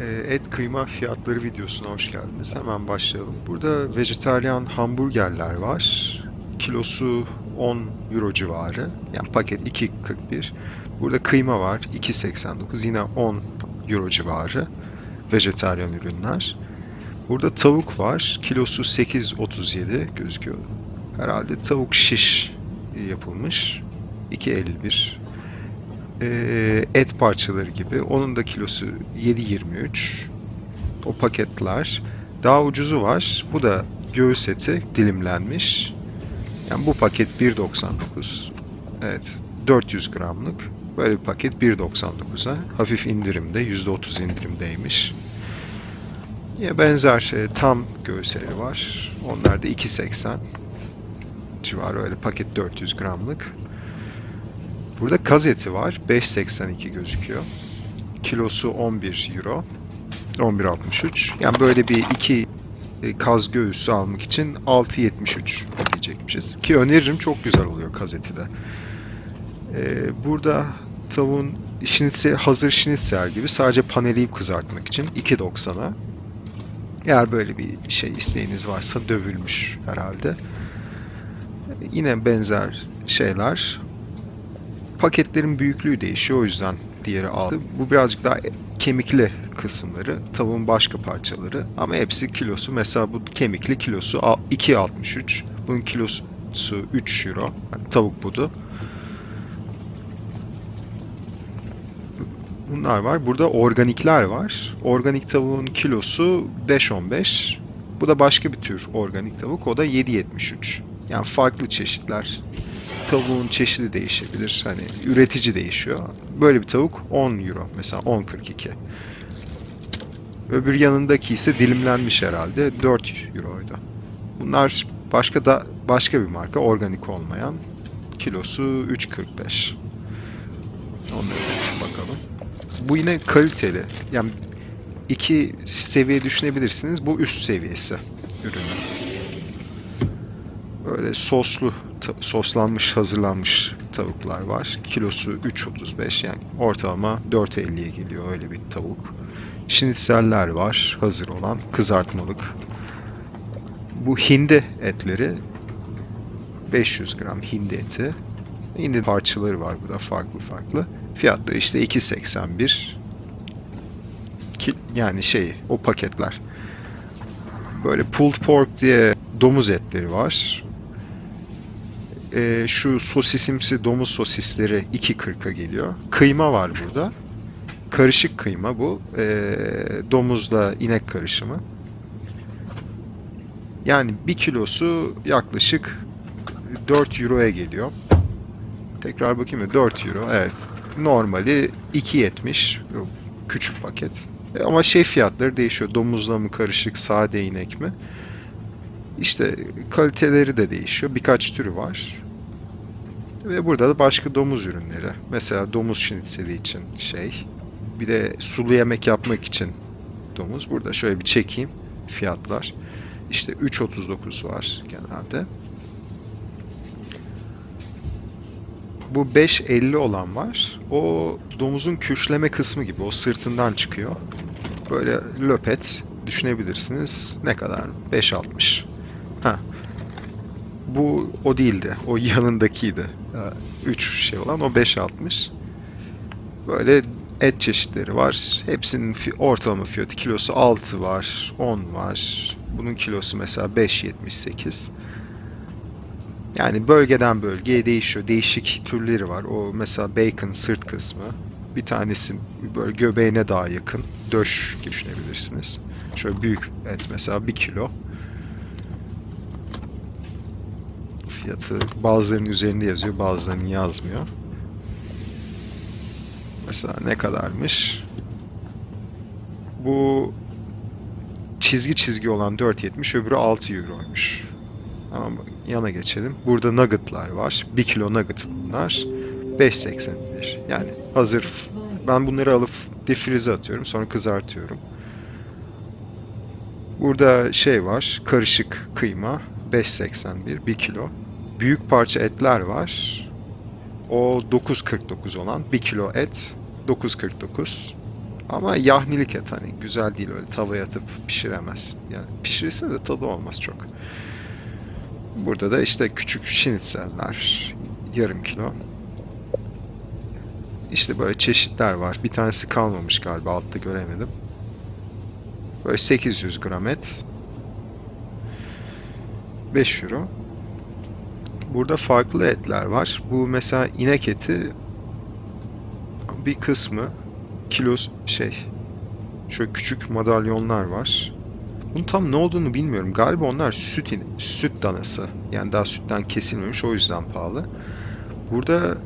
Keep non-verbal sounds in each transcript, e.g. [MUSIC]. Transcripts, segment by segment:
Ee, Et kıyma fiyatları videosuna hoş geldiniz. Hemen başlayalım. Burada vejetaryen hamburgerler var. Kilosu 10 euro civarı. Yani paket 2.41. Burada kıyma var 2.89. Yine 10 euro civarı. Vejetaryen ürünler. Burada tavuk var. Kilosu 8.37 gözüküyor. Herhalde tavuk şiş yapılmış. 2.51 e, et parçaları gibi. Onun da kilosu 7.23. O paketler. Daha ucuzu var. Bu da göğüs eti dilimlenmiş. Yani bu paket 1.99. Evet. 400 gramlık. Böyle bir paket 1.99'a. Hafif indirimde. %30 indirimdeymiş. Yine benzer e, tam göğüs eti var. Onlar da 2.80 civarı öyle paket 400 gramlık. Burada kaz eti var. 5.82 gözüküyor. Kilosu 11 euro. 11.63. Yani böyle bir iki e, kaz göğüsü almak için 6.73 ödeyecekmişiz. Ki öneririm çok güzel oluyor kaz eti de. Ee, burada tavuğun şnitzel, hazır şnitzel gibi sadece paneleyip kızartmak için 2.90'a. Eğer böyle bir şey isteğiniz varsa dövülmüş herhalde. Yine benzer şeyler paketlerin büyüklüğü değişiyor o yüzden diğeri aldı. Bu birazcık daha kemikli kısımları, tavuğun başka parçaları ama hepsi kilosu. Mesela bu kemikli kilosu 2.63. Bunun kilosu 3 euro. Yani tavuk budu. Bunlar var. Burada organikler var. Organik tavuğun kilosu 5.15. Bu da başka bir tür organik tavuk. O da 7.73. Yani farklı çeşitler tavuğun çeşidi değişebilir. Hani üretici değişiyor. Böyle bir tavuk 10 euro. Mesela 10.42. Öbür yanındaki ise dilimlenmiş herhalde 4 euroydu. Bunlar başka da başka bir marka organik olmayan. Kilosu 3.45. Onlara bakalım. Bu yine kaliteli. Yani iki seviye düşünebilirsiniz. Bu üst seviyesi ürünü. Böyle soslu soslanmış, hazırlanmış tavuklar var. Kilosu 3.35 yani ortalama 4.50'ye geliyor öyle bir tavuk. Şnitzeller var hazır olan kızartmalık. Bu hindi etleri 500 gram hindi eti. Hindi parçaları var burada farklı farklı. Fiyatları işte 2.81 yani şey o paketler. Böyle pulled pork diye domuz etleri var e, şu sosisimsi domuz sosisleri 2.40'a geliyor. Kıyma var burada. Karışık kıyma bu. E, domuzla inek karışımı. Yani bir kilosu yaklaşık 4 euroya geliyor. Tekrar bakayım mı? 4 euro. Evet. Normali 2.70. Küçük paket. E, ama şey fiyatları değişiyor. Domuzla mı karışık, sade inek mi? İşte kaliteleri de değişiyor. Birkaç türü var. Ve burada da başka domuz ürünleri. Mesela domuz şnitzeli için şey. Bir de sulu yemek yapmak için domuz. Burada şöyle bir çekeyim fiyatlar. İşte 3.39 var genelde. Bu 5.50 olan var. O domuzun küşleme kısmı gibi. O sırtından çıkıyor. Böyle löpet düşünebilirsiniz. Ne kadar? 5.60. Ha. Bu o değildi. O [LAUGHS] yanındakiydi. 3 şey olan o 5.60. Böyle et çeşitleri var. Hepsinin ortalama fiyatı kilosu 6 var, 10 var. Bunun kilosu mesela 5.78. Yani bölgeden bölgeye değişiyor. Değişik türleri var. O mesela bacon sırt kısmı. Bir tanesi böyle göbeğine daha yakın. Döş düşünebilirsiniz. Şöyle büyük et mesela 1 kilo. Fiyatı bazılarının üzerinde yazıyor, bazılarının yazmıyor. Mesela ne kadarmış? Bu çizgi çizgi olan 4.70 öbürü 6 euroymuş. Ama yana geçelim. Burada nuggetlar var. 1 kilo nugget bunlar. 5.81. Yani hazır. Ben bunları alıp defrize atıyorum. Sonra kızartıyorum. Burada şey var. Karışık kıyma. 5.81. 1 kilo büyük parça etler var. O 9.49 olan 1 kilo et 9.49. Ama yahnilik et hani güzel değil öyle tavaya atıp pişiremezsin. Yani pişirirsin de tadı olmaz çok. Burada da işte küçük şinitzeller yarım kilo. İşte böyle çeşitler var. Bir tanesi kalmamış galiba altta göremedim. Böyle 800 gram et. 5 euro. Burada farklı etler var. Bu mesela inek eti bir kısmı kilo şey şöyle küçük madalyonlar var. Bunun tam ne olduğunu bilmiyorum. Galiba onlar süt süt danası. Yani daha sütten kesilmemiş o yüzden pahalı. Burada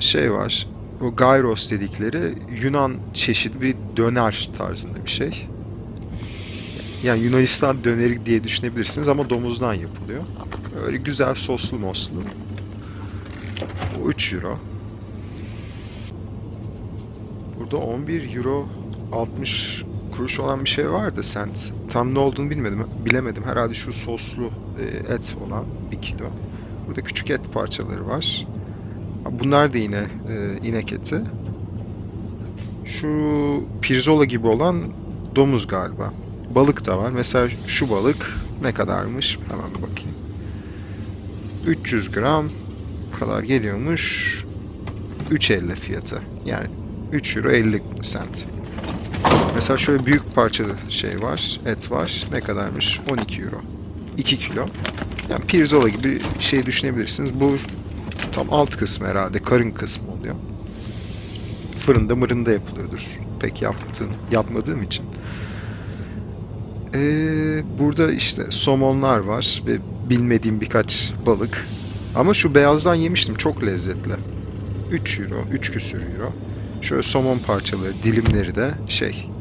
şey var. O gyros dedikleri Yunan çeşidi bir döner tarzında bir şey. Yani Yunanistan döneri diye düşünebilirsiniz ama domuzdan yapılıyor. Öyle güzel soslu moslu. O 3 euro. Burada 11 euro 60 kuruş olan bir şey vardı sent. Tam ne olduğunu bilmedim, bilemedim. Herhalde şu soslu e, et olan bir kilo. Burada küçük et parçaları var. Bunlar da yine e, inek eti. Şu pirzola gibi olan domuz galiba. Balık da var. Mesela şu balık ne kadarmış? Hemen bir bakayım. 300 gram kadar geliyormuş. 3.50 fiyatı. Yani 3 euro 50 sent. Mesela şöyle büyük parçalı şey var, et var. Ne kadarmış? 12 euro. 2 kilo. Yani pirzola gibi şey düşünebilirsiniz. Bu tam alt kısmı herhalde, karın kısmı oluyor. Fırında mırında yapılıyordur. Pek yaptığım, yapmadığım için. Ee, burada işte somonlar var ve bilmediğim birkaç balık. Ama şu beyazdan yemiştim. Çok lezzetli. 3 euro, 3 küsür euro. Şöyle somon parçaları, dilimleri de şey.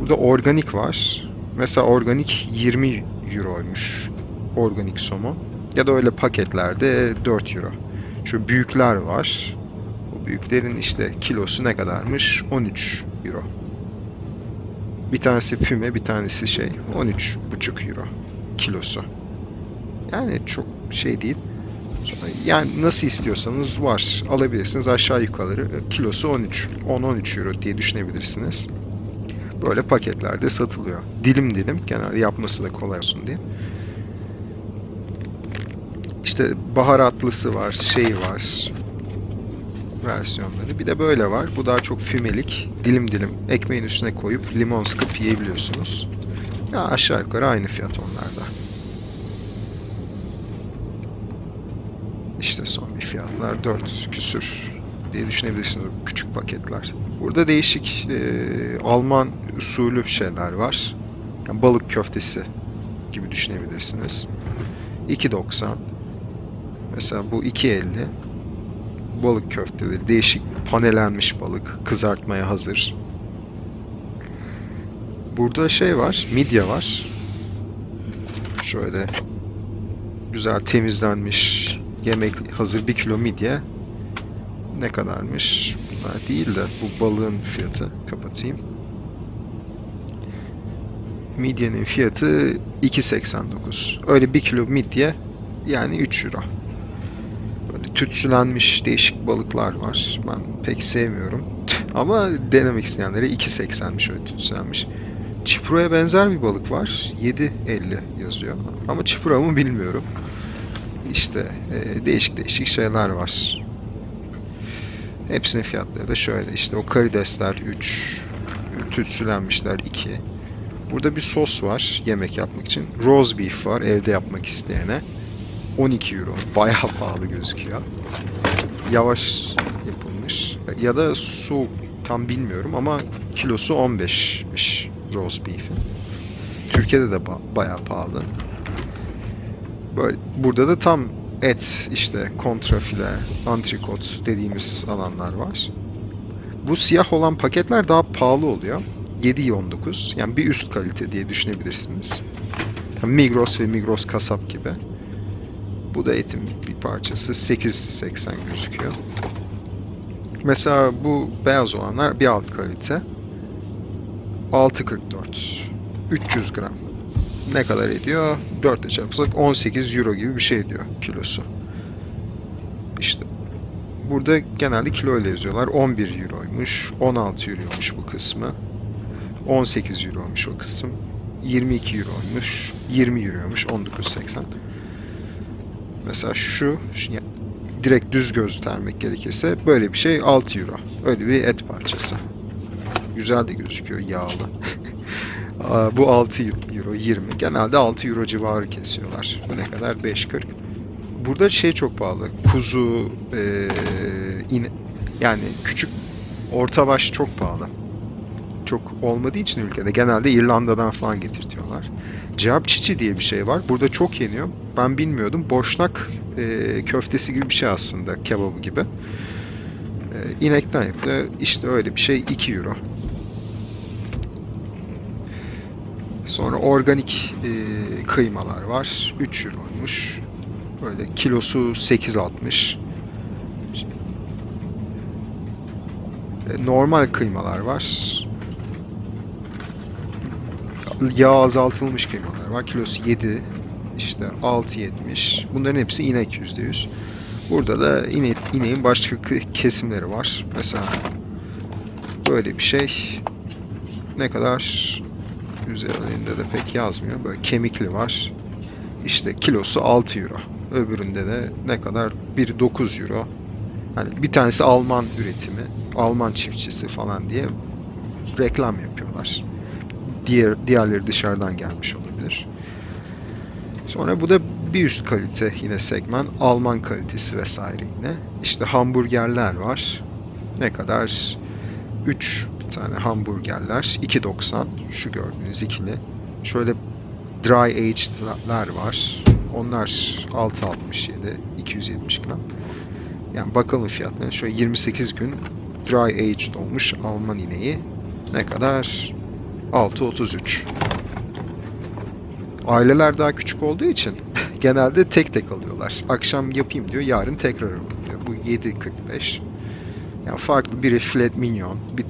Burada organik var. Mesela organik 20 euroymuş. Organik somon. Ya da öyle paketlerde 4 euro. Şu büyükler var. Bu büyüklerin işte kilosu ne kadarmış? 13 euro. Bir tanesi füme, bir tanesi şey. 13,5 euro kilosu. Yani çok şey değil. Yani nasıl istiyorsanız var. Alabilirsiniz aşağı yukarı. Kilosu 13, 10-13 euro diye düşünebilirsiniz. Böyle paketlerde satılıyor. Dilim dilim. Genelde yapması da kolay olsun diye. İşte baharatlısı var, şey var. Versiyonları. Bir de böyle var. Bu daha çok fümelik. Dilim dilim ekmeğin üstüne koyup limon sıkıp yiyebiliyorsunuz. Ya aşağı yukarı aynı fiyat onlarda. İşte son bir fiyatlar 4 küsür diye düşünebilirsiniz küçük paketler. Burada değişik e, Alman usulü şeyler var. Yani balık köftesi gibi düşünebilirsiniz. 2.90 Mesela bu 2.50 balık köfteleri. Değişik panelenmiş balık. Kızartmaya hazır. Burada şey var. Midye var. Şöyle güzel temizlenmiş yemek hazır 1 kilo midye ne kadarmış? Bunlar değil de bu balığın fiyatı kapatayım. Midyenin fiyatı 2.89. Öyle 1 kilo midye yani 3 euro. Tütsülenmiş değişik balıklar var. Ben pek sevmiyorum. Ama denemek isteyenlere 2.80'miş öyle tütsülenmiş. Çipro'ya benzer bir balık var. 7.50 yazıyor. Ama çipura mı bilmiyorum. İşte e, değişik değişik şeyler var. Hepsinin fiyatları da şöyle. İşte o karidesler 3, tütsülenmişler 2. Burada bir sos var yemek yapmak için. Rose beef var evde yapmak isteyene. 12 euro. Bayağı [LAUGHS] pahalı gözüküyor. Yavaş yapılmış. Ya da soğuk tam bilmiyorum ama kilosu 15'miş roast beef'in. Türkiye'de de ba- bayağı pahalı. Böyle burada da tam et işte kontrafile, antrikot dediğimiz alanlar var. Bu siyah olan paketler daha pahalı oluyor. 7.19 yani bir üst kalite diye düşünebilirsiniz. Migros ve Migros kasap gibi. Bu da etin bir parçası 8.80 gözüküyor. Mesela bu beyaz olanlar bir alt kalite. 6.44 300 gram ne kadar ediyor? 4 ile çarpsak 18 euro gibi bir şey ediyor kilosu. İşte burada genelde kilo ile yazıyorlar. 11 euroymuş, 16 euroymuş bu kısmı. 18 euroymuş o kısım. 22 euroymuş, 20 euroymuş, 19.80. Mesela şu, şu direkt düz göstermek gerekirse böyle bir şey 6 euro. Öyle bir et parçası. Güzel de gözüküyor yağlı. [LAUGHS] Bu 6 euro 20. Genelde 6 euro civarı kesiyorlar. Bu ne kadar? 5.40. Burada şey çok pahalı. Kuzu, eee, in, yani küçük orta baş çok pahalı. Çok olmadığı için ülkede genelde İrlanda'dan falan getirtiyorlar. Cevap çiçi diye bir şey var. Burada çok yeniyor. Ben bilmiyordum. Boşnak eee, köftesi gibi bir şey aslında. Kebabı gibi. Eee, inekten yapılıyor. İşte öyle bir şey 2 euro. Sonra organik eee, kıymalar var. 3 euroymuş. Böyle kilosu 8.60. E, Normal kıymalar var. Yağ azaltılmış kıymalar var. Kilosu 7 işte 6.70. Bunların hepsi inek %100. Burada da ine, ineğin başka kesimleri var. Mesela böyle bir şey. Ne kadar üzerlerinde de pek yazmıyor. Böyle kemikli var. İşte kilosu 6 euro. Öbüründe de ne kadar? Bir 9 euro. Hani bir tanesi Alman üretimi, Alman çiftçisi falan diye reklam yapıyorlar. Diğer diğerleri dışarıdan gelmiş olabilir. Sonra bu da bir üst kalite yine segment, Alman kalitesi vesaire yine. İşte hamburgerler var. Ne kadar? 3 tane hamburgerler 2.90 şu gördüğünüz ikili. Şöyle dry aged'ler var. Onlar 6.67 270 gram. Yani bakalım fiyatlarına. Şöyle 28 gün dry aged olmuş Alman ineği. Ne kadar? 6.33. Aileler daha küçük olduğu için [LAUGHS] genelde tek tek alıyorlar. Akşam yapayım diyor, yarın tekrar alalım diyor. Bu 7.45. Yani farklı biri filet mignon, bir